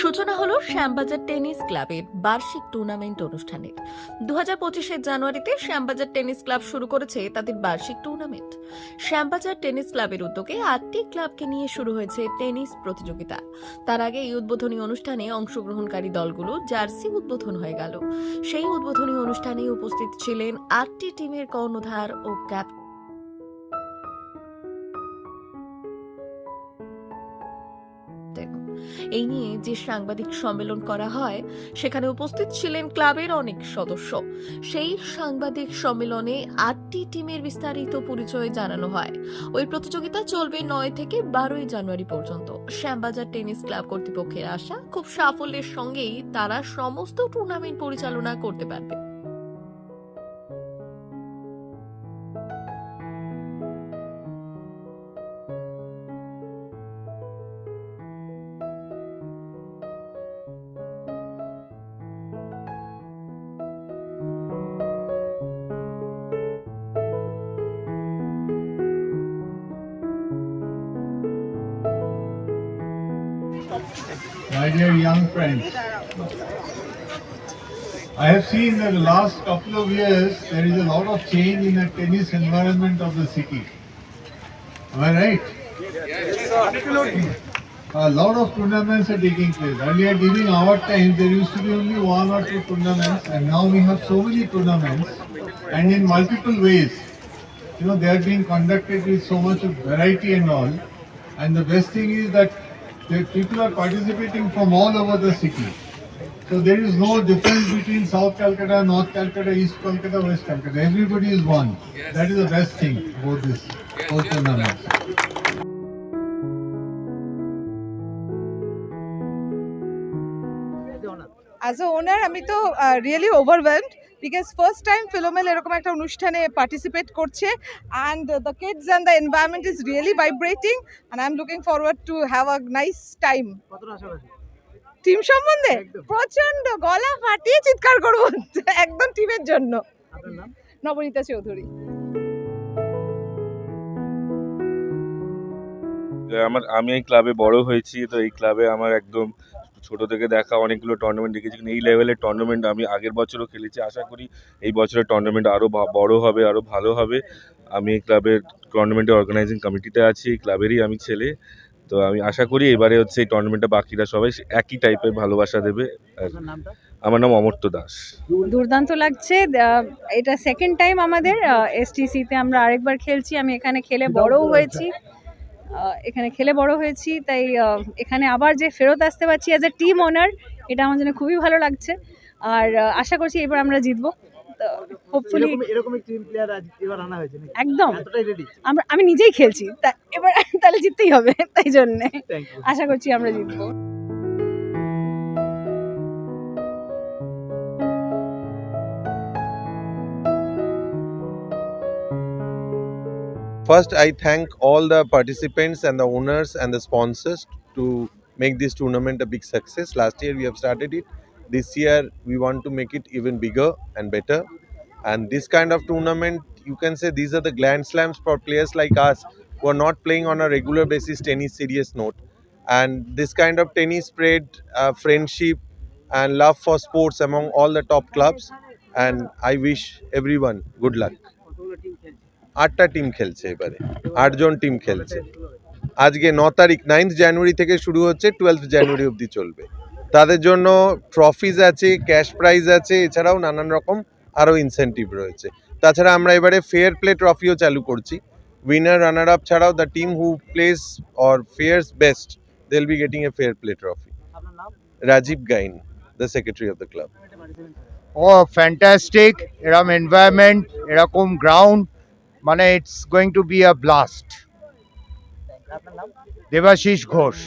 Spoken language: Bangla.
সূচনা হলো শ্যামবাজার টেনিস ক্লাবের বার্ষিক টুর্নামেন্ট অনুষ্ঠানের। দু হাজার পঁচিশের জানুয়ারিতে শ্যামবাজার টেনিস ক্লাব শুরু করেছে তাদের বার্ষিক টুর্নামেন্ট। শ্যামবাজার টেনিস ক্লাবের উদ্যোগে আটটি ক্লাবকে নিয়ে শুরু হয়েছে টেনিস প্রতিযোগিতা। তার আগে এই উদ্বোধনী অনুষ্ঠানে অংশগ্রহণকারী দলগুলো জার্সি উদ্বোধন হয়ে গেল। সেই উদ্বোধনী অনুষ্ঠানে উপস্থিত ছিলেন আটটি টিমের কর্ণধার ও ক্যাপ্টেন। এই নিয়ে যে সাংবাদিক সম্মেলন করা হয়, সেখানে উপস্থিত ছিলেন ক্লাবের অনেক সদস্য। সেই সাংবাদিক সম্মেলনে আটটি টিমের বিস্তারিত পরিচয় জানানো হয়। ওই প্রতিযোগিতা চলবে নয় থেকে বারোই জানুয়ারি পর্যন্ত। শ্যামবাজার টেনিস ক্লাব কর্তৃপক্ষের আশা, খুব সাফল্যের সঙ্গেই তারা সমস্ত টুর্নামেন্ট পরিচালনা করতে পারবে। My dear young friends, I have seen that the last couple of years there is a lot of change in the tennis environment of the city. Am I right? Absolutely. A lot of tournaments are taking place. Earlier during our time there used to be only one or two tournaments and now we have so many tournaments and in multiple ways. You know, they are being conducted with so much variety and all. And the best thing is that that people are participating from all over the city. So there is no difference between South Calcutta, North Calcutta, East Calcutta, West Calcutta. Everybody is one. Yes. That is the best thing about this whole yes, tournament. Yes, As a owner, I'm uh, really overwhelmed because first time Philomel এরকম একটা অনুষ্ঠানে পার্টিসিপেট করছে and the kids and the environment is really vibrating and I am looking forward to have a nice time team সম্বন্ধে। প্রচণ্ড গলা ফাটিয়ে চিৎকার করব। একদম টিমের জন্য। নবনীতা চৌধুরী। আমার আমি এই ক্লাবে বড় হয়েছি তো এই ক্লাবে আমার একদম ছোট থেকে দেখা অনেকগুলো টুর্নামেন্ট দেখেছি। কিন্তু এই লেভেলের টুর্নামেন্ট আমি আগের বছরও খেলেছি। আশা করি এই বছরের টুর্নামেন্ট আরও বড় হবে আরও ভালো হবে। আমি এই ক্লাবের টুর্নামেন্টের অর্গানাইজিং কমিটিতে আছি এই ক্লাবেরই আমি ছেলে। তো আমি আশা করি এবারে হচ্ছে এই টুর্নামেন্টটা বাকিরা সবাই একই টাইপের ভালোবাসা দেবে। আমার নাম অমর্ত্য দাস। দুর্দান্ত লাগছে। এটা সেকেন্ড টাইম আমাদের এসটিসিতে আমরা আরেকবার খেলছি। আমি এখানে খেলে বড়ও হয়েছি। এখানে খেলে বড় হয়েছি তাই এখানে আবার যে ফেরত আসতে পারছি অ্যাজ এ টিম ওনার এটা আমার জন্য খুবই ভালো লাগছে। আর আশা করছি এবার আমরা জিতবো। হোপফুলি এরকম এরকম টিম প্লেয়ার আজ এবার আনা হয়েছে একদম। আমরা আমি নিজেই খেলছি এবার তাহলে জিততেই হবে তাই জন্য। আশা করছি আমরা জিতবো। First, I thank all the participants and the owners and the sponsors to make this tournament a big success. Last year we have started it. This year we want to make it even bigger and better. And this kind of tournament, you can say these are the grand slams for players like us who are not playing on a regular basis tennis serious note. And this kind of tennis spread uh, friendship and love for sports among all the top clubs. And I wish everyone good luck. আটটা টিম খেলছে এবারে আটজন টিম খেলছে। আজকে ন তারিখ নাইন্থ জানুয়ারি থেকে শুরু হচ্ছে টুয়েলভ জানুয়ারি অবধি চলবে। তাদের জন্য ট্রফিজ আছে ক্যাশ প্রাইজ আছে এছাড়াও নানান রকম আরও ইনসেন্টিভ রয়েছে। তাছাড়া আমরা এবারে ফেয়ার প্লে ট্রফিও চালু করছি। উইনার রানার আপ ছাড়াও the team who plays or fares best they will be getting a fair play trophy Rajiv Gain the secretary of the club O fantastic এরকম এনভায়রনমেন্ট এরকম গ্রাউন্ড মানে it's going to be a blast আপনার নাম দেবাশিস ঘোষ